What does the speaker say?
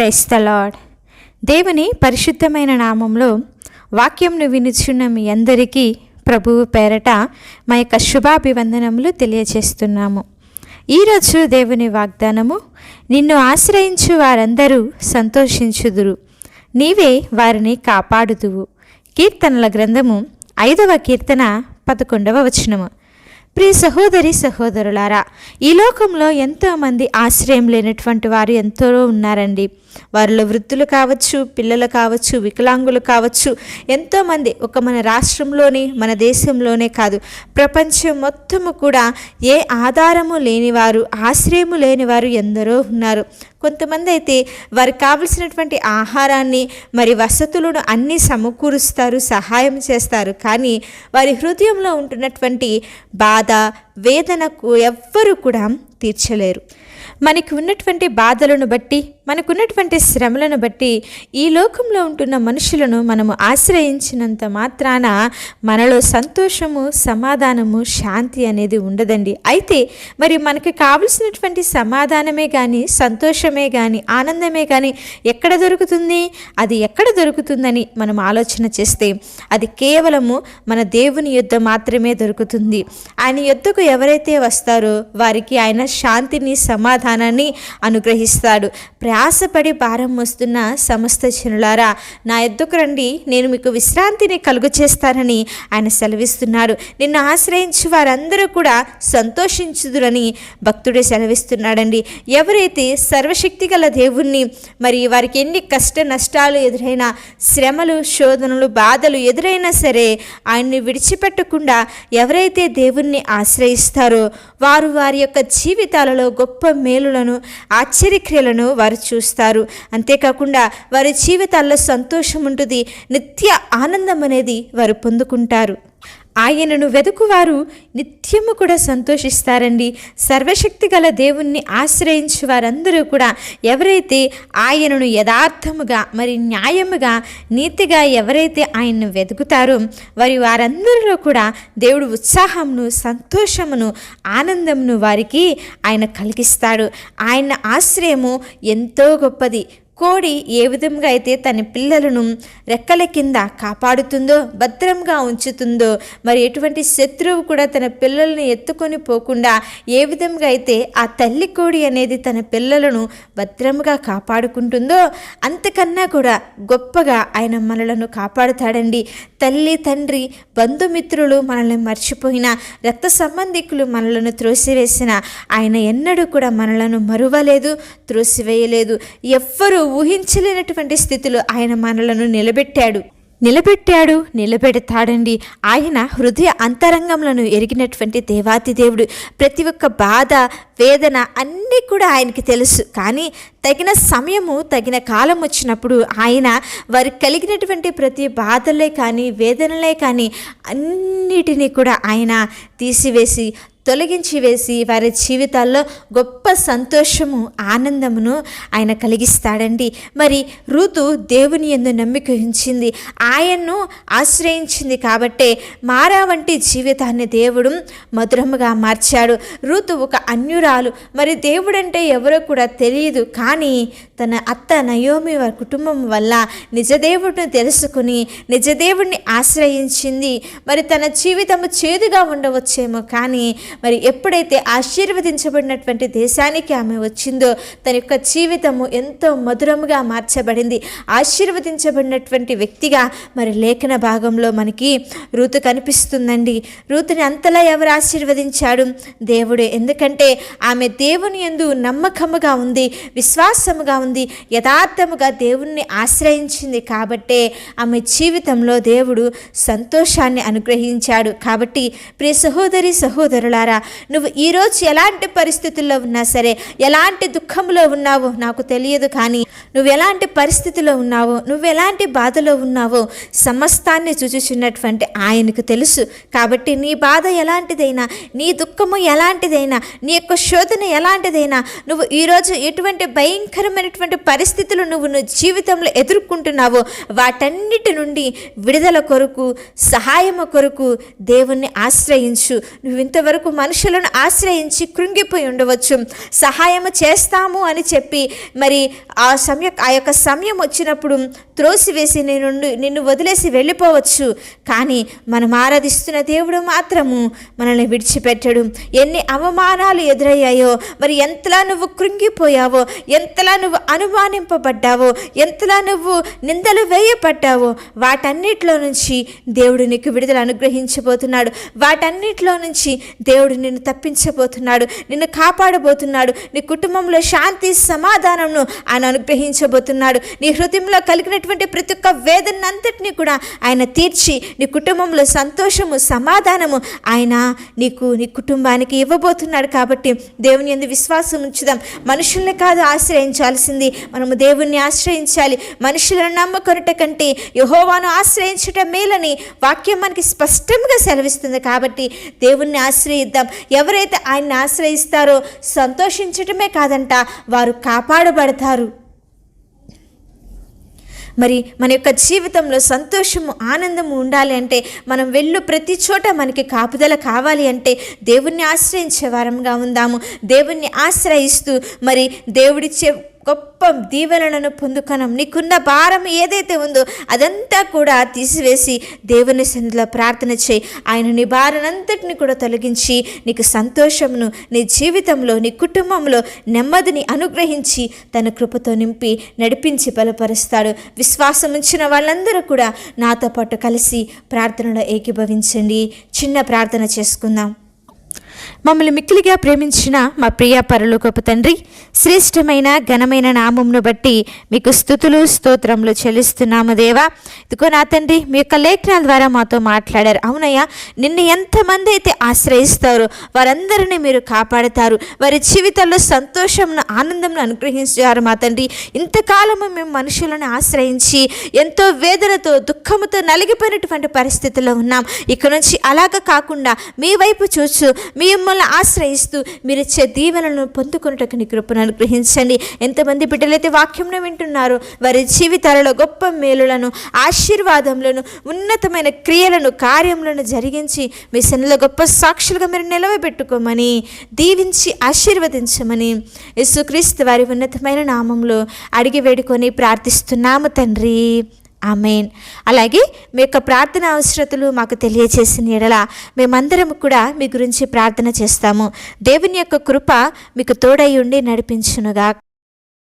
Price the lord దేవుని పరిశుద్ధమైన నామంలో వాక్యంను వినిచున్న మీ అందరికీ ప్రభువు పేరట మా యొక్క శుభాభివందనములు తెలియజేస్తున్నాము ఈరోజు దేవుని వాగ్దానము నిన్ను ఆశ్రయించు వారందరూ సంతోషించుదురు. నీవే వారిని కాపాడుదువు. కీర్తనల గ్రంథము ఐదవ కీర్తన పదకొండవ వచనము. ప్రియ సహోదరి సహోదరులారా ఈ లోకంలో ఎంతోమంది ఆశ్రయం లేనటువంటి వారు ఎంతో ఉన్నారండి. వారిలో వృద్ధులు కావచ్చు పిల్లలు కావచ్చు వికలాంగులు కావచ్చు ఎంతోమంది ఒక మన రాష్ట్రంలోని మన దేశంలోనే కాదు ప్రపంచం మొత్తము కూడా ఏ ఆధారము లేనివారు ఆశ్రయము లేనివారు ఎందరో ఉన్నారు. కొంతమంది అయితే వారికి కావలసినటువంటి ఆహారాన్ని మరి వసతులను అన్నీ సమకూరుస్తారు సహాయం చేస్తారు. కానీ వారి హృదయంలో ఉంటున్నటువంటి బాధ వేదనకు ఎవ్వరూ కూడా తీర్చలేరు. మనకి ఉన్నటువంటి బాధలను బట్టి మనకున్నటువంటి శ్రమలను బట్టి ఈ లోకంలో ఉంటున్న మనుషులను మనము ఆశ్రయించినంత మాత్రాన మనలో సంతోషము సమాధానము శాంతి అనేది ఉండదండి. అయితే మరి మనకి కావలసినటువంటి సమాధానమే కానీ సంతోషమే కానీ ఆనందమే కానీ ఎక్కడ దొరుకుతుంది? అది ఎక్కడ దొరుకుతుందని మనం ఆలోచన చేస్తే అది కేవలము మన దేవుని యుద్ధ మాత్రమే దొరుకుతుంది. ఆయన యుద్ధకు ఎవరైతే వస్తారో వారికి ఆయన శాంతిని సమాధానాన్ని అనుగ్రహిస్తాడు. ప్రయాసపడి భారం మోస్తున్న సమస్త జనులారా నా ఎద్దుకు రండి నేను మీకు విశ్రాంతిని కలుగు చేస్తానని ఆయన సెలవిస్తున్నాడు నిన్ను ఆశ్రయించి వారందరూ కూడా సంతోషించుదురని భక్తుడే సెలవిస్తున్నాడండి. ఎవరైతే సర్వశక్తి గల దేవుణ్ణి మరి వారికి ఎన్ని కష్ట నష్టాలు ఎదురైనా శ్రమలు శోధనలు బాధలు ఎదురైనా సరే ఆయన్ని విడిచిపెట్టకుండా ఎవరైతే దేవుణ్ణి ఆశ్రయిస్తారో వారు వారి యొక్క జీవితాలలో గొప్ప మేలులను ఆశ్చర్యక్రియలను వారు చూస్తారు. అంతేకాకుండా వారి జీవితాల్లో సంతోషం ఉంటుంది నిత్య ఆనందం అనేది వారు పొందుకుంటారు. ఆయనను వెతుకువారు నిత్యము కూడా సంతోషిస్తారండి. సర్వశక్తి గల దేవుణ్ణి ఆశ్రయించు వారందరూ కూడా ఎవరైతే ఆయనను యథార్థముగా మరి న్యాయముగా నీతిగా ఎవరైతే ఆయన్ను వెతుకుతారో వారి వారందరిలో కూడా దేవుడు ఉత్సాహమును సంతోషమును ఆనందమును వారికి ఆయన కలిగిస్తాడు. ఆయన ఆశ్రయము ఎంతో గొప్పది. కోడి ఏ విధంగా అయితే తన పిల్లలను రెక్కల కింద కాపాడుతుందో భద్రంగా ఉంచుతుందో మరి ఎటువంటి శత్రువు కూడా తన పిల్లలను ఎత్తుకొని పోకుండా ఏ విధంగా అయితే ఆ తల్లి కోడి అనేది తన పిల్లలను భద్రంగా కాపాడుకుంటుందో అంతకన్నా కూడా గొప్పగా ఆయన మనలను కాపాడుతాడండి. తల్లి తండ్రి బంధుమిత్రులు మనల్ని మర్చిపోయిన రక్త సంబంధికులు మనలను త్రోసివేసిన ఆయన ఎన్నడూ కూడా మనలను మరువలేదు త్రోసివేయలేదు. ఎవ్వరూ ఊహించలేనటువంటి స్థితిలో ఆయన మనలను నిలబెట్టాడు. నిలబెట్టాడు నిలబెడతాడండి. ఆయన హృదయ అంతరంగంలను ఎరిగినటువంటి దేవాతి దేవుడు. ప్రతి ఒక్క బాధ వేదన అన్నీ కూడా ఆయనకి తెలుసు. కానీ తగిన సమయము తగిన కాలం వచ్చినప్పుడు ఆయన వారికి కలిగినటువంటి ప్రతి బాధలే కానీ వేదనలే కానీ అన్నిటినీ కూడా ఆయన తీసివేసి తొలగించి వేసి వారి జీవితాల్లో గొప్ప సంతోషము ఆనందమును ఆయన కలిగిస్తాడండి. మరి ఋతు దేవుని ఎందు నమ్మిక ఉంచింది. ఆయన్ను ఆశ్రయించింది కాబట్టే మారా వంటి జీవితాన్ని దేవుడు మధురముగా మార్చాడు. ఋతు ఒక అన్యురాలు. మరి దేవుడంటే ఎవరో కూడా తెలియదు. కానీ కానీ తన అత్త నయోమి వారి కుటుంబం వల్ల నిజదేవుడిని తెలుసుకుని నిజదేవుడిని ఆశ్రయించింది. మరి తన జీవితము చేదుగా ఉండవచ్చేమో కానీ మరి ఎప్పుడైతే ఆశీర్వదించబడినటువంటి దేశానికి ఆమె వచ్చిందో తన యొక్క జీవితము ఎంతో మధురముగా మార్చబడింది. ఆశీర్వదించబడినటువంటి వ్యక్తిగా మరి లేఖన భాగంలో మనకి రూతు కనిపిస్తుందండి. రూతుని అంతలా ఎవరు ఆశీర్వదించాడు? దేవుడే. ఎందుకంటే ఆమె దేవుని ఎందు నమ్మకముగా ఉంది విశ్వ విశ్వాసముగా ఉంది యథార్థముగా దేవుణ్ణి ఆశ్రయించింది కాబట్టే ఆమె జీవితంలో దేవుడు సంతోషాన్ని అనుగ్రహించాడు. కాబట్టి ప్రియ సహోదరి సహోదరులారా నువ్వు ఈరోజు ఎలాంటి పరిస్థితుల్లో ఉన్నా సరే ఎలాంటి దుఃఖంలో ఉన్నావో నాకు తెలియదు కానీ నువ్వు ఎలాంటి పరిస్థితిలో ఉన్నావో నువ్వు ఎలాంటి బాధలో ఉన్నావో సమస్తాన్ని చూచుచున్నటువంటి ఆయనకు తెలుసు. కాబట్టి నీ బాధ ఎలాంటిదైనా నీ దుఃఖము ఎలాంటిదైనా నీ యొక్క శోధన ఎలాంటిదైనా నువ్వు ఈరోజు ఎటువంటి భయంకరమైనటువంటి పరిస్థితులు నువ్వు నువ్వు జీవితంలో ఎదుర్కొంటున్నావో వాటన్నిటి నుండి విడుదల కొరకు సహాయము కొరకు దేవుణ్ణి ఆశ్రయించు. నువ్వు ఇంతవరకు మనుషులను ఆశ్రయించి కృంగిపోయి ఉండవచ్చు. సహాయము చేస్తాము అని చెప్పి మరి ఆ సమయ ఆ యొక్క సమయం వచ్చినప్పుడు త్రోసివేసి నేను నిన్ను వదిలేసి వెళ్ళిపోవచ్చు. కానీ మనం ఆరాధిస్తున్న దేవుడు మాత్రము మనల్ని విడిచిపెట్టడు. ఎన్ని అవమానాలు ఎదురయ్యాయో మరి ఎంతలా నువ్వు కృంగిపోయావో ఎంతలా నువ్వు అనుమానింపబడ్డావో ఎంతలా నువ్వు నిందలు వేయబడ్డావో వాటన్నిటిలో నుంచి దేవుడు నీకు విడుదల అనుగ్రహించబోతున్నాడు. వాటన్నిటిలో నుంచి దేవుడు నిన్ను తప్పించబోతున్నాడు. నిన్ను కాపాడబోతున్నాడు. నీ కుటుంబంలో శాంతి సమాధానంను ఆయన అనుగ్రహించబోతున్నాడు నీ హృదయంలో కలిగినటువంటి ప్రతి ఒక్క వేదనంతటిని కూడా ఆయన తీర్చి నీ కుటుంబంలో సంతోషము సమాధానము ఆయన నీకు నీ కుటుంబానికి ఇవ్వబోతున్నాడు కాబట్టి దేవుని ఎందు విశ్వాసం ఉంచుదాం. మనుషుల్ని కాదు ఆశ్రయించాల్సింది. మనము దేవుణ్ణి ఆశ్రయించాలి. మనుషులను నమ్మకొనట కంటే యహోవాను ఆశ్రయించటం మేలని వాక్యం మనకి స్పష్టంగా సెలవిస్తుంది కాబట్టి దేవుణ్ణి ఆశ్రయిద్దాం. ఎవరైతే ఆయన్ని ఆశ్రయిస్తారో సంతోషించటమే కాదంట వారు కాపాడబడతారు. మరి మన యొక్క జీవితంలో సంతోషము ఆనందము ఉండాలి అంటే మనం వెళ్ళు ప్రతి చోట మనకి కాపుదల కావాలి అంటే దేవుణ్ణి ఆశ్రయించే వారంగా ఉందాము. దేవుణ్ణి ఆశ్రయిస్తూ మరి దేవుడిచ్చే గొప్ప దీవెనలను పొందుకనం. నీకున్న భారం ఏదైతే ఉందో అదంతా కూడా తీసివేసి దేవుని సన్నిధిలో ప్రార్థన చేయి. ఆయన నీ భారనంతటిని కూడా తొలగించి నీకు సంతోషమును నీ జీవితంలో నీ కుటుంబంలో నెమ్మదిని అనుగ్రహించి తన కృపతో నింపి నడిపించి బలపరుస్తాడు. విశ్వాసం ఉంచిన వాళ్ళందరూ కూడా నాతో పాటు కలిసి ప్రార్థనలో ఏకీభవించండి. చిన్న ప్రార్థన చేసుకుందాం. మమ్మల్ని మిక్కిలిగా ప్రేమించిన మా ప్రియ పరలోకపు తండ్రి శ్రేష్టమైన ఘనమైన నామంను బట్టి మీకు స్థుతులు స్తోత్రములు చెల్లిస్తున్నాము దేవా. ఇదిగో నా తండ్రి మీ యొక్క లేఖనాల ద్వారా మాతో మాట్లాడారు. అవునయ్యా నిన్ను ఎంతమంది అయితే ఆశ్రయిస్తారో వారందరినీ మీరు కాపాడతారు. వారి జీవితంలో సంతోషంను ఆనందంను అనుగ్రహించారు మా తండ్రి. ఇంతకాలము మేము మనుషులను ఆశ్రయించి ఎంతో వేదనతో దుఃఖముతో నలిగిపోయినటువంటి పరిస్థితుల్లో ఉన్నాం. ఇక నుంచి అలాగ కాకుండా మీ వైపు చూచు మిమ్మల్ని ఆశ్రయిస్తూ మీరు ఇచ్చే దీవెనలను పొందుకున్నటకు నీ కృపను అనుగ్రహించండి. ఎంతమంది బిడ్డలైతే వాక్యంను వింటున్నారో వారి జీవితాలలో గొప్ప మేలులను ఆశీర్వాదములను ఉన్నతమైన క్రియలను కార్యములను జరిగించి మీ సన్నిలో గొప్ప సాక్షులుగా మీరు నిలవబెట్టుకోమని దీవించి ఆశీర్వదించమని యేసుక్రీస్తు వారి ఉన్నతమైన నామంలో అడిగి వేడుకొని ప్రార్థిస్తున్నాము తండ్రి. ఆమెన్. అలాగే మీ యొక్క ప్రార్థన అవసరతలు మాకు తెలియచేసిన ఎడల మేమందరం కూడా మీ గురించి ప్రార్థన చేస్తాము. దేవుని యొక్క కృప మీకు తోడై ఉండి నడిపించునుగా